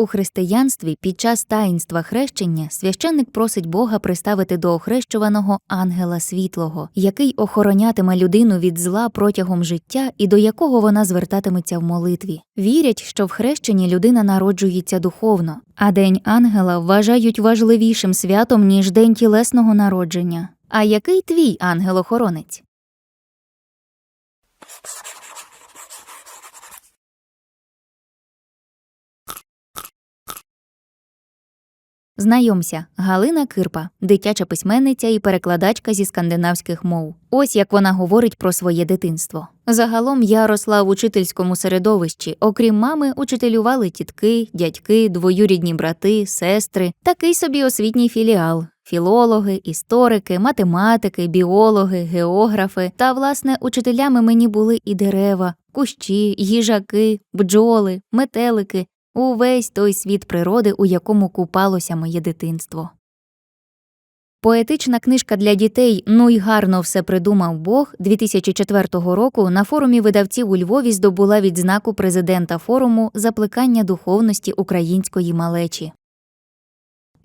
У християнстві під час таїнства хрещення священник просить Бога приставити до охрещуваного ангела світлого, який охоронятиме людину від зла протягом життя і до якого вона звертатиметься в молитві. Вірять, що в хрещенні людина народжується духовно, а день ангела вважають важливішим святом, ніж день тілесного народження. А який твій ангел-охоронець? Знайомся, Галина Кирпа, дитяча письменниця і перекладачка зі скандинавських мов. Ось як вона говорить про своє дитинство. Загалом я росла в учительському середовищі. Окрім мами, учителювали тітки, дядьки, двоюрідні брати, сестри, такий собі освітній філіал. Філологи, історики, математики, біологи, географи та, власне, учителями мені були і дерева, кущі, їжаки, бджоли, метелики, увесь той світ природи, у якому купалося моє дитинство. Поетична книжка для дітей Ну й гарно все придумав Бог 2004 року на форумі видавців у Львові здобула відзнаку президента форуму Запликання духовності української малечі.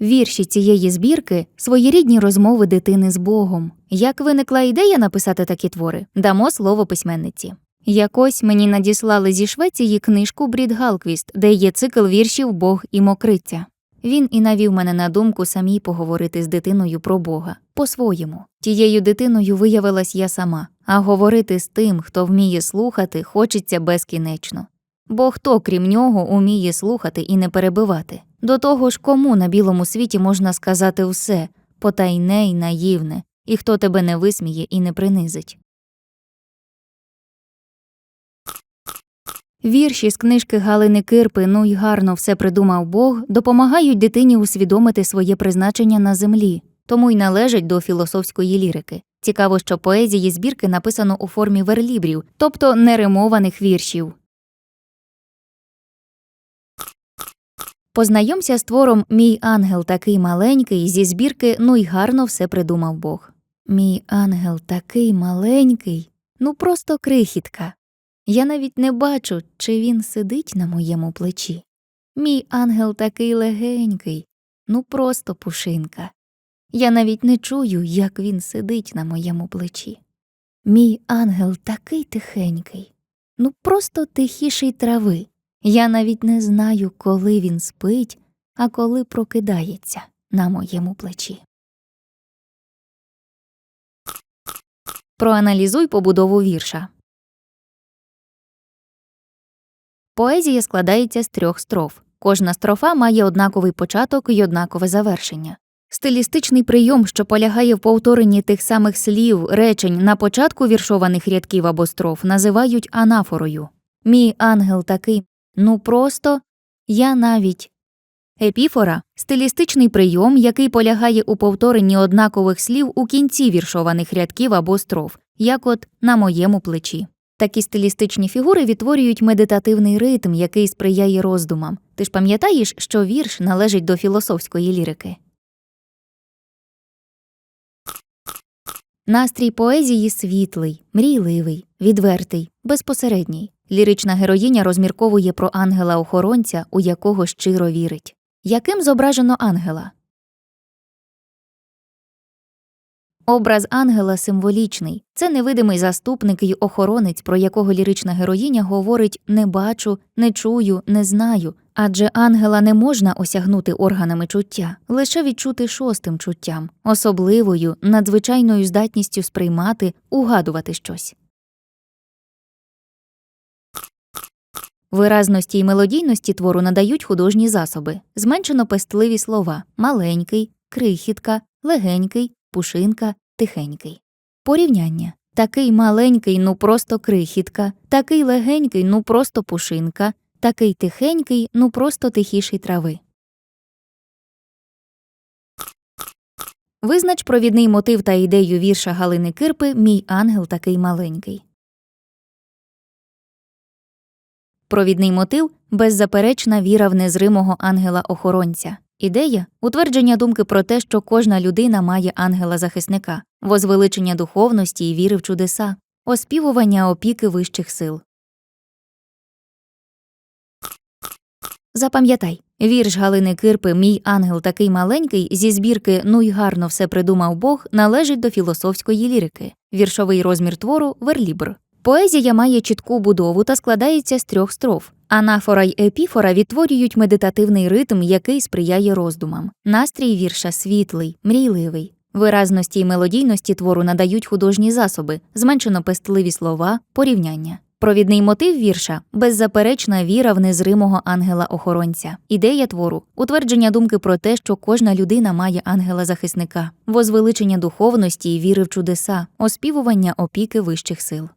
Вірші цієї збірки своєрідні розмови дитини з Богом. Як виникла ідея написати такі твори, дамо слово письменниці. Якось мені надіслали зі Швеції книжку Брід Галквіст, де є цикл віршів Бог і мокриця. Він і навів мене на думку самій поговорити з дитиною про Бога по-своєму. Тією дитиною виявилась я сама, а говорити з тим, хто вміє слухати, хочеться безкінечно. Бо хто, крім нього, уміє слухати і не перебивати? До того ж, кому на білому світі можна сказати все потайне й наївне, і хто тебе не висміє і не принизить. Вірші з книжки Галини Кирпи Ну й гарно все придумав Бог допомагають дитині усвідомити своє призначення на землі, тому й належать до філософської лірики. Цікаво, що поезії збірки написано у формі верлібрів, тобто неримованих віршів. Познайомся з твором Мій ангел такий маленький зі збірки Ну й гарно все придумав Бог. Мій ангел такий маленький, ну просто крихітка. Я навіть не бачу, чи він сидить на моєму плечі. Мій ангел такий легенький, ну просто пушинка. Я навіть не чую, як він сидить на моєму плечі. Мій ангел такий тихенький, ну просто тихіший трави. Я навіть не знаю, коли він спить, а коли прокидається на моєму плечі. Проаналізуй побудову вірша. Поезія складається з трьох строф. Кожна строфа має однаковий початок і однакове завершення. Стилістичний прийом, що полягає в повторенні тих самих слів, речень на початку віршованих рядків або строф, називають анафорою. Мій ангел такий, ну просто я навіть. Епіфора стилістичний прийом, який полягає у повторенні однакових слів у кінці віршованих рядків або строф, як от на моєму плечі. Такі стилістичні фігури відтворюють медитативний ритм, який сприяє роздумам. Ти ж пам'ятаєш, що вірш належить до філософської лірики. Настрій поезії світлий, мрійливий, відвертий, безпосередній. Лірична героїня розмірковує про ангела-охоронця, у якого щиро вірить. Яким зображено ангела? Образ ангела символічний. Це невидимий заступник і охоронець, про якого лірична героїня говорить не бачу, не чую, не знаю. Адже ангела не можна осягнути органами чуття, лише відчути шостим чуттям, особливою, надзвичайною здатністю сприймати, угадувати щось. Виразності й мелодійності твору надають художні засоби, зменшено пестливі слова маленький, крихітка, легенький, пушинка, тихенький. Порівняння такий маленький, ну просто крихітка, такий легенький, ну просто пушинка, такий тихенький, ну просто тихіший трави. Визнач провідний мотив та ідею вірша Галини Кирпи Мій ангел такий маленький. Провідний мотив беззаперечна віра в незримого ангела-охоронця. Ідея утвердження думки про те, що кожна людина має ангела-захисника, возвеличення духовності і віри в чудеса, оспівування опіки вищих сил. Запам'ятай, Вірш Галини Кирпи Мій ангел такий маленький зі збірки Ну й гарно все придумав Бог належить до філософської лірики. Віршовий розмір твору верлібр. Поезія має чітку будову та складається з трьох строф. Анафора й епіфора відтворюють медитативний ритм, який сприяє роздумам. Настрій вірша світлий, мрійливий. Виразності й мелодійності твору надають художні засоби, зменшено пестливі слова, порівняння. Провідний мотив вірша беззаперечна віра в незримого ангела-охоронця. Ідея твору утвердження думки про те, що кожна людина має ангела-захисника, возвеличення духовності і віри в чудеса, оспівування опіки вищих сил.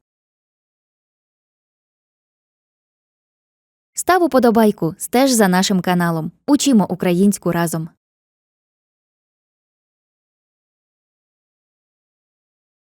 Став уподобайку, стеж за нашим каналом. Учимо українську разом.